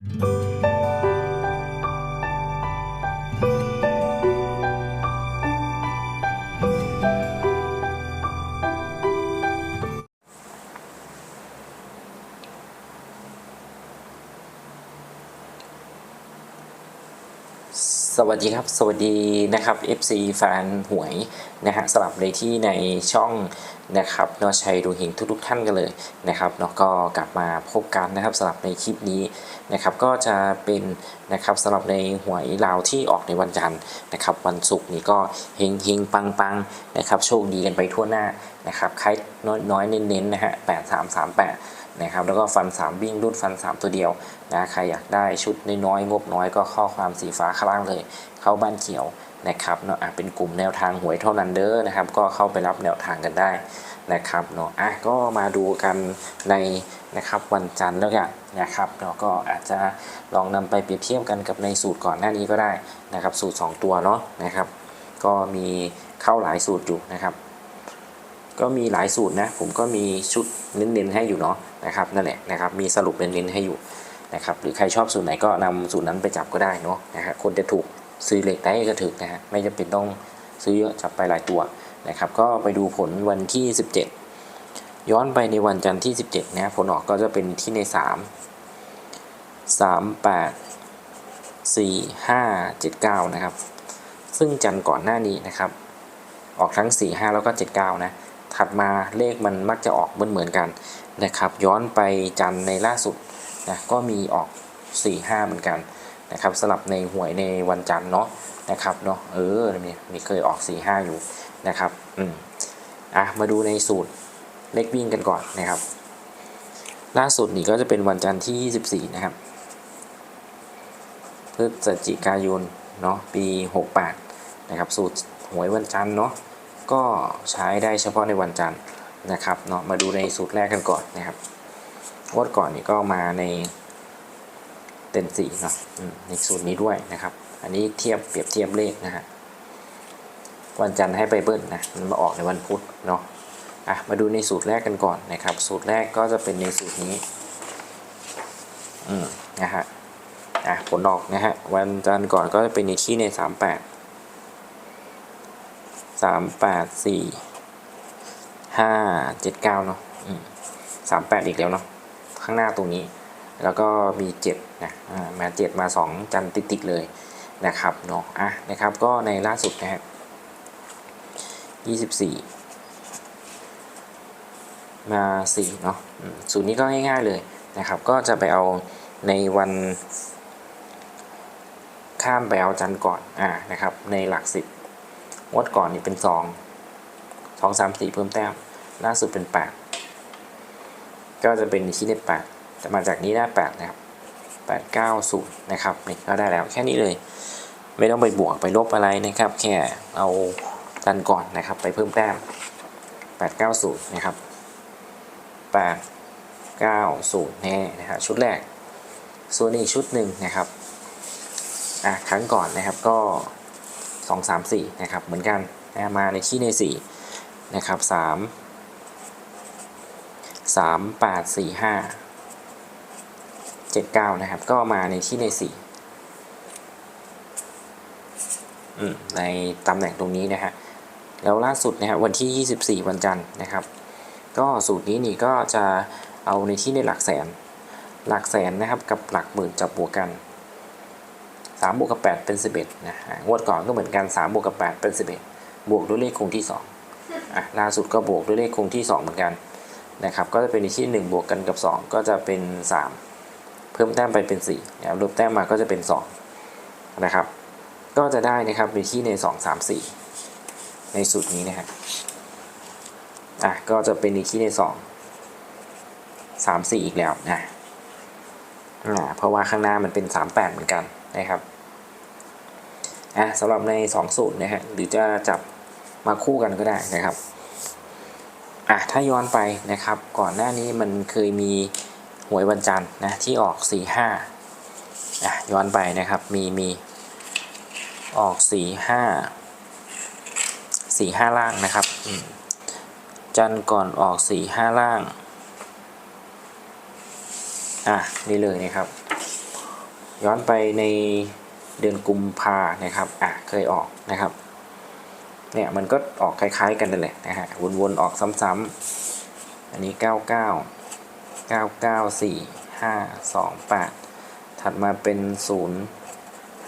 Música สวัสดีครับ สวัสดีนะครับ FC แฟนหวยนะฮะสลับในที่ในช่องนะครับนอชัยดูหิงทุกๆท่านกันเลยนะครับเนาะก็กลับมาพบกันนะครับสลับในคลิปนี้นะครับก็จะเป็นนะครับสำหรับในหวยลาวที่ออกในวันจันทร์นะครับ วันศุกร์นี้ก็เฮงเฮงปังปังนะครับโชคดีกันไปทั่วหน้านะครับใครน้อยน้อยเน้นๆนะฮะแปดสามสามแปด นะครับแล้วก็ฟัน 3 วิ่งรูดฟัน 3 ตัวเดียวนะใครอยากได้ชุดน้อยๆงบน้อยก็ข้อความสีฟ้าข้างล่างเลย เข้าบ้านเขียวนะครับเนาะอะเป็นกลุ่มแนวทางหวยเท่านั้นเด้อนะครับ ก็เข้าไปรับแนวทางกันได้นะครับเนาะอะก็มาดูกันในนะครับวันจันทร์แล้วกันนะครับเนาะก็อาจจะลองนำไปเปรียบเทียบกันกับในสูตรก่อนหน้านี้ก็ได้นะครับ สูตร 2 ตัวเนาะนะครับ ก็มีเข้าหลายสูตรอยู่นะครับ ก็มีหลายสูตรนะผมก็มีชุดเน้นๆให้อยู่เนาะนะครับนั่นแหละนะครับมีสรุปเน้นๆให้อยู่นะครับหรือใครชอบสูตรไหนก็นำสูตรนั้นไปจับก็ได้เนาะนะฮะคนจะถูกซื้อเหล็กได้ก็ถึกนะฮะไม่จำเป็นต้องซื้อเยอะจับไปหลายตัวนะครับก็ไปดูผลวันที่ 17 ย้อนไปในวันจันทร์ที่ 17นะผลออกก็จะเป็นที่ใน 3 3 8 4 5 7 9นะครับซึ่งจันทร์ก่อนหน้านี้นะครับออกทั้ง 4 5 แล้วก็ 79 นะ ถัดมาเลขมันมักจะออกเหมือนเหมือนกันนะครับ ย้อนไปจันทร์ในล่าสุดนะก็มีออก 4 5 เหมือนกันนะครับสลับในหวยในวันจันทร์เนาะนะครับเนาะเออมีมีเคยออก 4 5 อยู่นะครับอืมอะมาดูในสูตรเลขวิ่งกันก่อนนะครับ ล่าสุดนี่ก็จะเป็นวันจันทร์ที่ 24 นะครับพฤศจิกายนเนาะปี 68 นะครับ สูตรหวยวันจันทร์เนาะ ก็ใช้ได้เฉพาะในวันจันทร์นะครับเนาะมาดูในสูตรแรกกันก่อนนะครับวดก่อนนี่ก็มาในเต็นสีเนาะในสูตรนี้ด้วยนะครับ อันนี้เทียบเปรียบเทียบเลขนะฮะวันจันทร์ให้ไปเบิ้ลนะมันมาออกในวันพุธเนาะอะมาดูในสูตรแรกกันก่อนนะครับ สูตรแรกก็จะเป็นในสูตรนี้อืมนะฮะอะผลออกนะฮะวันจันทร์ก่อนก็จะเป็นในที่ในสามแปด สามแปดสี่ห้าเจ็ดเก้าเนาะสามแปดอีกแล้วเนาะข้างหน้าตรงนี้ แล้วก็มีเจ็ดนะมาเจ็ดมาสองจันติดติดเลยนะครับเนาะอะนะครับก็ในล่าสุดนะฮะยี่สิบสี่มาสี่เนาะสูตรนี้ก็ง่ายๆเลยนะครับก็จะไปเอาในวันข้ามไปเอาจันก่อนอ่านะครับในหลักสิบ วดก่อนนี่เป็นสองสองสามสี่เพิ่มแต้ม ล่าสุดเป็นแปดก็จะเป็นที่เลขแปดจะมาจากนี้ได้แปดนะครับแปดเก้าศูนย์นะครับนี่ก็ได้แล้วแค่นี้เลย ไม่ต้องไปบวกไปลบอะไรนะครับ แค่เอาดันก่อนนะครับ ไปเพิ่มแต้มแปดเก้าศูนย์นะครับแปดเก้าศูนย์แน่นะฮะชุดแรก ส่วนอีกชุดหนึ่งนะครับอะครั้งก่อนนะครับก็ สองสามสี่นะครับเหมือนกันนะมาในที่ในสี่นะครับสามสามแปดสี่ห้าเจ็ดเก้านะครับก็มาในที่ในสี่ในตำแหน่งตรงนี้นะฮะแล้วล่าสุดนะฮะวันที่ 24 วันจันทร์นะครับ ก็สูตรนี้นี่ก็จะเอาในที่ในหลักแสน หลักแสนนะครับกับหลักหมื่นจับบวกกัน สามบวกกับแปดเป็นสิบเอ็ดนะฮะงวดก่อนก็เหมือนกันสามบวกกับแปดเป็นสิบเอ็ดบวกด้วยเลขคงที่สองอะล่าสุดก็บวกด้วยเลขคงที่สองเหมือนกันนะครับก็จะเป็นที่หนึ่งบวกกันกับสองก็จะเป็นสามเพิ่มแต้มไปเป็นสี่นะรับลบแต้มมาก็จะเป็นสองนะครับ ก็จะได้นะครับในที่ในสองสามสี่ในสูตรนี้นะฮะอะก็จะเป็นในที่ในสองสามสี่อีกแล้วนะอ่าเพราะว่าข้างหน้ามันเป็นสามแปดเหมือนกันนะครับ อะสำหรับใน 2 สูตรนะฮะหรือจะจับมาคู่กันก็ได้นะครับอะถ้าย้อนไปนะครับก่อนหน้านี้มันเคยมีหวยวันจันทร์นะที่ออก 4 5อะย้อนไปนะครับมีมีออก 4 5 4 5 ล่างนะครับ จันทร์ก่อนออก 4 5 ล่าง อะ นี่เลยนะครับ ย้อนไปใน เดือนกุมภานะครับอะเคยออกนะครับเนี่ยมันก็ออกคล้ายๆกันนั่นแหละนะฮะวนๆออกซ้ำๆอันนี้ 99 994 528 ถัดมาเป็น 0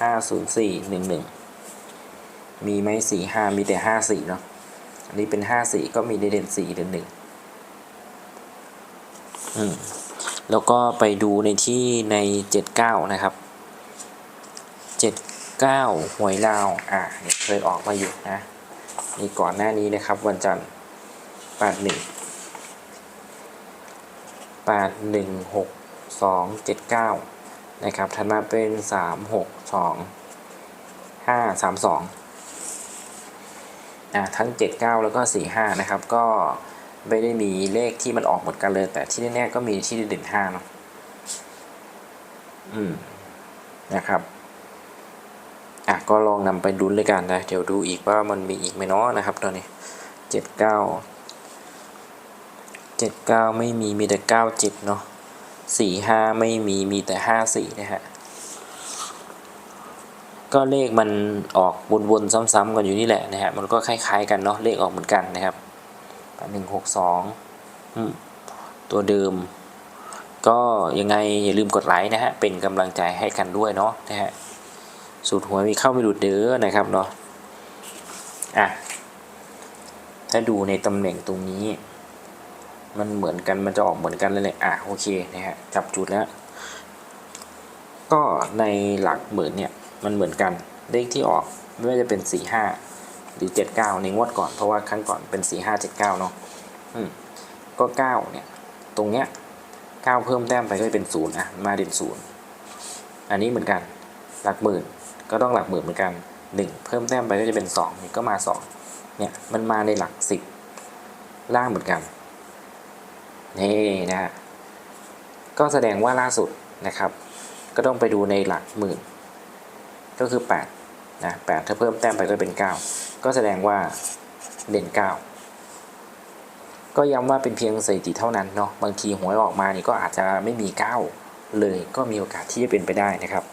504 11 มีไหม45 มีแต่ 54 เนาะอันนี้เป็น 54 ก็มีในเด่น4เด่น1อืมแล้วก็ไปดูในที่ใน 79 นะครับ 79 หวยลาว อะเนี่ยเคยออกมาอยู่นะนี่ก่อนหน้านี้นะครับ วันจันทร์ 81 816279 นะครับถัดมาเป็น 362 532 อะทั้ง 79 แล้วก็ 45 นะครับ ก็ไม่ได้มีเลขที่มันออกหมดกันเลย แต่ที่แน่ๆก็มีที่เด่น5เนาะอืมนะครับ อะก็ลองนำไปดุนเลยกันนะเดี๋ยวดูอีกว่ามันมีอีกไหมเนาะนะครับตอนนี้79 79ไม่มีมีแต่97เนาะ45ไม่มีมีแต่54นะฮะก็เลขมันออกวนๆซ้ำๆกันอยู่นี่แหละนะฮะมันก็คล้ายๆกันเนาะเลขออกเหมือนกันนะครับ162อืมตัวเดิม ก็ยังไงอย่าลืมกดไลค์นะฮะเป็นกำลังใจให้กันด้วยเนาะนะฮะ สูตรหัวมีเข้าไม่หลุดเด้อนะครับเนาะอะถ้าดูในตำแหน่งตรงนี้ มันเหมือนกันมันจะออกเหมือนกันเลยแหละอะโอเคนะฮะจับจุดแล้ว ก็ในหลักหมื่นเนี่ยมันเหมือนกันเลขที่ออกไม่ว่าจะเป็น 45 หรือ 79 ในงวดก่อนเพราะว่าครั้งก่อนเป็น 45 79เนาะอืมก็ 9 เนี่ย ตรงเนี้ย 9 เพิ่มแต้มไปก็จะเป็น 0 อะ มาเด่น 0 อันนี้เหมือนกัน หลักหมื่นก็ต้องหลักหมื่นเหมือนกัน 1 เพิ่มแต้มไปก็จะเป็น2นี่ก็มา2เนี่ยมันมาในหลัก 10 ล่างเหมือนกันนี่นะฮะก็แสดงว่าล่าสุดนะครับ ก็ต้องไปดูในหลักหมื่น ก็คือ8นะ8ถ้าเพิ่มแต้มไปก็เป็น 9 ก็แสดงว่าเด่น 9ก็ย้ำว่าเป็นเพียงสถิติเท่านั้นเนาะบางทีหวยออกมานี่ก็อาจจะไม่มี 9 เลยก็มีโอกาสที่จะเป็นไปได้นะครับ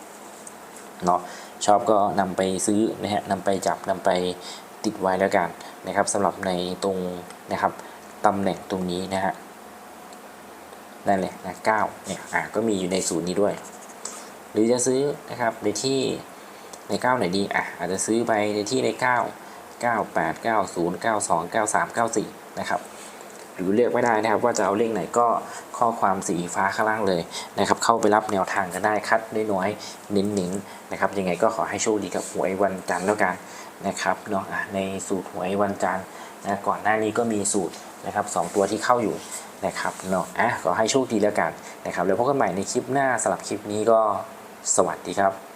เนาะชอบก็นำไปซื้อนะฮะนำไปจับนำไปติดไว้แล้วกันนะครับสำหรับในตรงนะครับตำแหน่งตรงนี้นะฮะนั่นแหละนะ9เนี่ยอะก็มีอยู่ในศูนย์นี้ด้วย หรือจะซื้อนะครับในที่ใน9ไหนดีอะอาจจะซื้อไปในที่ใน9 98 90 92 93 94นะครับ หรือเลือกไม่ได้นะครับ ว่าจะเอาเลขไหนก็ข้อความสีฟ้าข้างล่างเลยนะครับ เข้าไปรับแนวทางกันได้คัดน้อยๆเน้นๆนะครับ ยังไงก็ขอให้โชคดีกับหวยวันจันทร์แล้วกันนะครับเนาะในสูตรหวยวันจันทร์นะก่อนหน้านี้ก็มีสูตรนะครับสองตัวที่เข้าอยู่นะครับเนาะอะขอให้โชคดีแล้วกันนะครับแล้วพบกันใหม่ในคลิปหน้าสำหรับคลิปนี้ก็สวัสดีครับ